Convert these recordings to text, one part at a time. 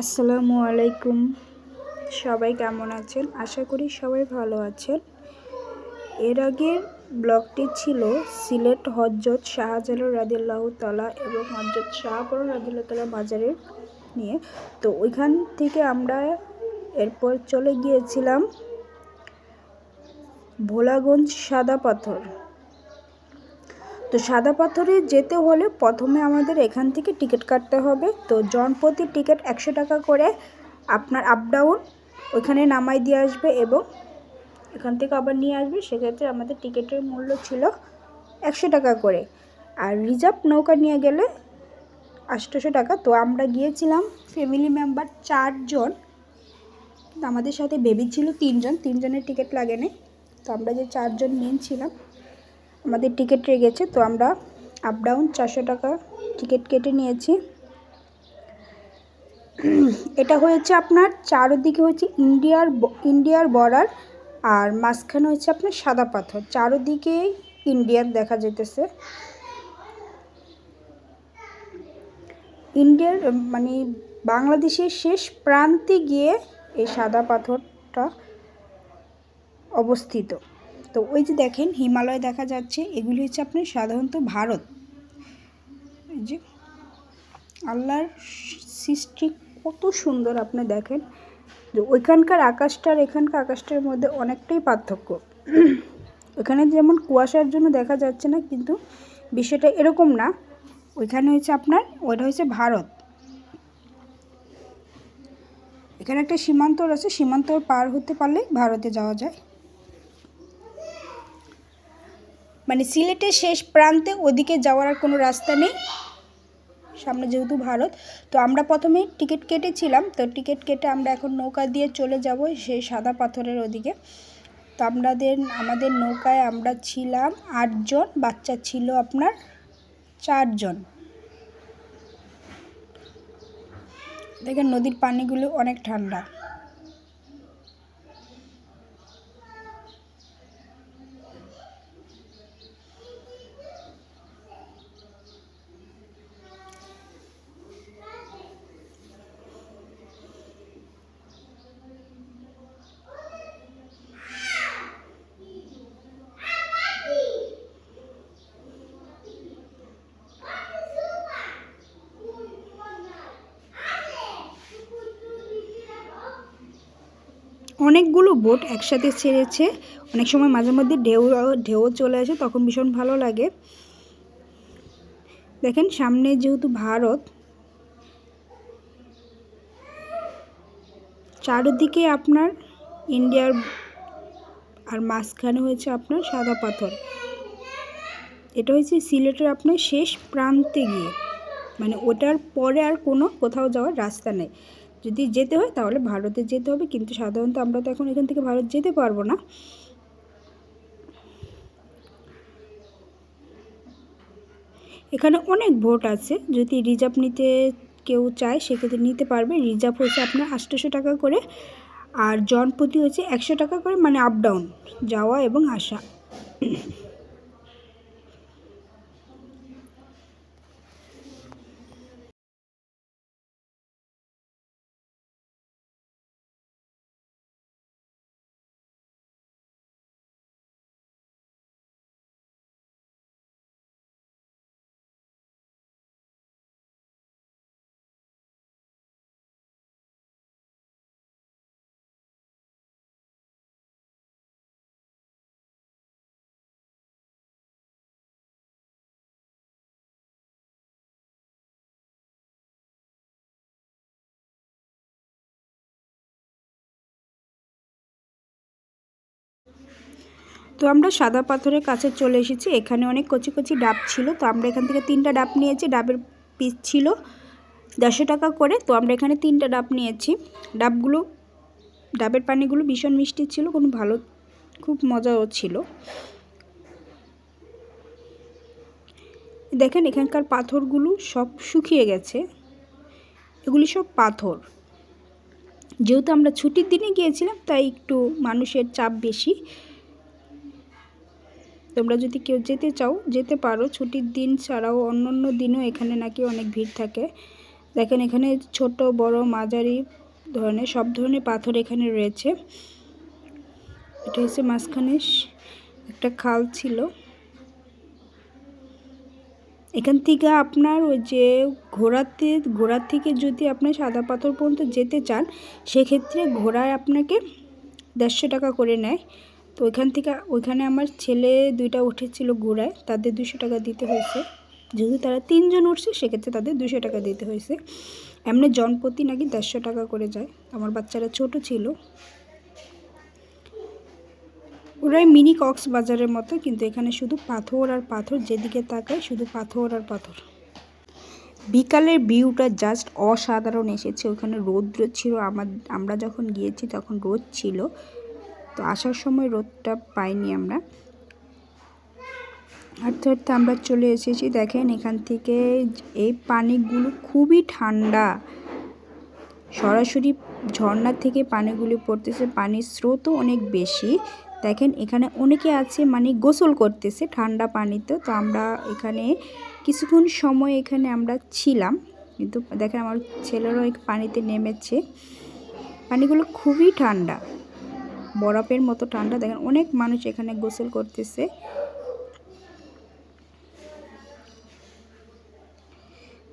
আসসালামু আলাইকুম। সবাই কেমন আছেন? আশা করি সবাই ভালো আছেন। এর আগের ব্লগটি ছিল সিলেট হজরত শাহজালাল রাদিল্লাহ তালা এবং হজরত শাহপুর রাদিল্লাহ তালা বাজারের নিয়ে। তো ওইখান থেকে আমরা এরপর চলে গিয়েছিলাম ভোলাগঞ্জ সাদা পাথর। তো সাদা পাথরে যেতে হলে প্রথমে আমাদের এখান থেকে টিকিট কাটতে হবে। তো জনপ্রতি টিকিট একশো টাকা করে আপনার আপ ডাউন ওইখানে নামাই দিয়ে আসবে এবং এখান থেকে আবার নিয়ে আসবে। সেক্ষেত্রে আমাদের টিকিটের মূল্য ছিল একশো টাকা করে। আর রিজার্ভ নৌকা নিয়ে গেলে আটশোশো টাকা। তো আমরা গিয়েছিলাম ফ্যামিলি মেম্বার চারজন। আমাদের সাথে বেবি ছিল তিনজন। তিনজনের টিকিট লাগেনি। তো আমরা যে চারজন মেন ছিলাম আমাদের টিকিট গেছে তো আমরা আপ ডাউন চারশো টাকা টিকিট কেটে নিয়েছি। এটা হয়েছে আপনার, চারোদিকে হচ্ছে ইন্ডিয়ার ইন্ডিয়ার বর্ডার আর মাঝখানে হচ্ছে আপনার সাদা পাথর। চারোদিকে ইন্ডিয়ার দেখা যেতেছে ইন্ডিয়ার মানে বাংলাদেশের শেষ প্রান্তে গিয়ে এই সাদা পাথরটা অবস্থিত। তো ওই যে দেখেন হিমালয় দেখা যাচ্ছে, এগুলি হচ্ছে আপনার সাধারণত ভারত। যে আল্লাহর সৃষ্টি কত সুন্দর আপনি দেখেন, যে ওইখানকার আকাশটার এখানকার আকাশটার মধ্যে অনেকটাই পার্থক্য। ওখানে যেমন কুয়াশার জন্য দেখা যাচ্ছে না, কিন্তু বিষয়টা এরকম না। ওইখানে হচ্ছে আপনার, ওইটা হচ্ছে ভারত। এখানে একটা সীমান্তর আছে, সীমান্তর পার হতে পারলে ভারতে যাওয়া যায়। মানে সিলেটের শেষ প্রান্তে ওদিকে যাওয়ার আর কোনো রাস্তা নেই। সামনে যেহেতু ভারত, তো আমরা প্রথমে টিকিট কেটেছিলাম। তো টিকিট কেটে আমরা এখন নৌকা দিয়ে চলে যাব সেই সাদা পাথরের ওদিকে। তো আমাদের আমাদের নৌকায় আমরা ছিলাম আটজন, বাচ্চা ছিল আপনার চারজন। দেখেন নদীর পানিগুলো অনেক ঠান্ডা। অনেকগুলো বোট একসাথে ছেড়েছে। অনেক সময় মাঝে মধ্যে ঢেউ ঢেউ চলে আসে, তখন ভীষণ ভালো লাগে। দেখেন, সামনে যেহেতু ভারত, চারিদিকে আপনার ইন্ডিয়ার আর মাঝখানে হয়েছে আপনার সাদা পাথর। এটা হয়েছে সিলেটের আপনার শেষ প্রান্তে গিয়ে। মানে ওটার পরে আর কোনো কোথাও যাওয়ার রাস্তা নেই। যদি যেতে হয় তাহলে ভারতে যেতে হবে, কিন্তু সাধারণত আমরা তো এখন এখান থেকে ভারত যেতে পারব না। এখানে অনেক ভোট আছে, যদি রিজার্ভ নিতে কেউ চায় সেক্ষেত্রে নিতে পারবে। রিজার্ভ হচ্ছে আপনার আটশোশো টাকা করে, আর জনপ্রতি হচ্ছে একশো টাকা করে মানে আপ ডাউন যাওয়া এবং আসা। তো আমরা সাদা পাথরের কাছে চলে এসেছি। এখানে অনেক কচি কচি ডাব ছিল। তো আমরা এখান থেকে তিনটা ডাব নিয়েছি। ডাবের পিস ছিল দেড়শো টাকা করে। তো আমরা এখানে তিনটা ডাব নিয়েছি। ডাবগুলো, ডাবের পানিগুলো ভীষণ মিষ্টি ছিল, কোনো ভালো, খুব মজাও ছিল। দেখেন এখানকার পাথরগুলো সব শুকিয়ে গেছে। এগুলি সব পাথর। যেহেতু আমরা ছুটির দিনে গিয়েছিলাম, তাই একটু মানুষের চাপ বেশি। তোমরা যদি কেউ যেতে চাও, যেতে পারো। ছুটির দিন ছাড়াও অন্য অন্য দিনও এখানে নাকি অনেক ভিড় থাকে। দেখেন, এখানে ছোট, বড়, মাঝারি ধরনের, সব ধরনের পাথর এখানে রয়েছে। এটা হচ্ছে মাঝখানে একটা খাল ছিল। এখান থেকে আপনার ওই যে ঘোড়াতে ঘোড়ার থেকে যদি আপনার সাদা পাথর পর্যন্ত যেতে চান, সেক্ষেত্রে ঘোড়ায় আপনাকে দেড়শো টাকা করে নেয়। তো ওইখান থেকে, ওইখানে আমার ছেলে দুইটা উঠেছিল ঘোড়ায় তাদের দুশো টাকা দিতে হয়েছে। যেহেতু তারা তিনজন উঠছে, সেক্ষেত্রে তাদের দুশো টাকা দিতে হয়েছে। এমনি জনপ্রতি নাকি দেড়শো টাকা করে যায়। আমার বাচ্চারা ছোট ছিল। ওরাই মিনি কক্সবাজারের মতো, কিন্তু এখানে শুধু পাথর আর পাথর, যেদিকে তাকায় শুধু পাথর আর পাথর। বিকালের ভিউটা জাস্ট অসাধারণ এসেছে। ওখানে রৌদ্র ছিল আমার আমরা যখন গিয়েছি তখন রোদ ছিল। তো আসার সময় রোদটা পাইনি আমরা। হাঁটতে হাঁটতে আমরা চলে এসেছি। দেখেন এখান থেকে এই পানিগুলো খুবই ঠান্ডা। সরাসরি ঝর্ণা থেকে পানিগুলি পড়তেছে। পানির স্রোতও অনেক বেশি। দেখেন এখানে অনেকে আছে মানে গোসল করতেছে ঠান্ডা পানিতে। তো আমরা এখানে কিছুক্ষণ সময় এখানে আমরা ছিলাম। কিন্তু দেখেন আমার ছেলেরাও পানিতে নেমেছে। পানিগুলো খুবই ঠান্ডা। বরফের মতো ঠান্ডা। দেখেন, অনেক মানুষ এখানে গোসল করতেছে।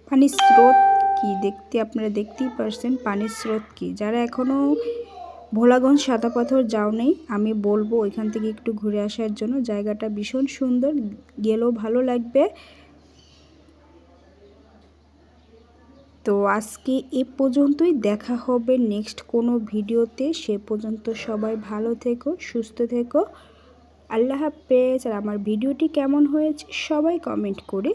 পানির স্রোত কি? দেখতে আপনারা দেখতেই পারছেন, পানির স্রোত কি? যারা এখনও ভোলাগঞ্জ সাদা পাথর যাও নেই, আমি বলব ওইখান থেকে একটু ঘুরে আসার জন্য। জায়গাটা ভীষণ সুন্দর, গেলেও ভালো লাগবে। তো আজকে এ পর্যন্তই। দেখা হবে নেক্সট কোনো ভিডিওতে। সে পর্যন্ত সবাই ভালো থেকো, সুস্থ থেকো। আল্লাহ হাফেজ। আর আমার ভিডিওটি কেমন হয়েছে সবাই কমেন্ট করে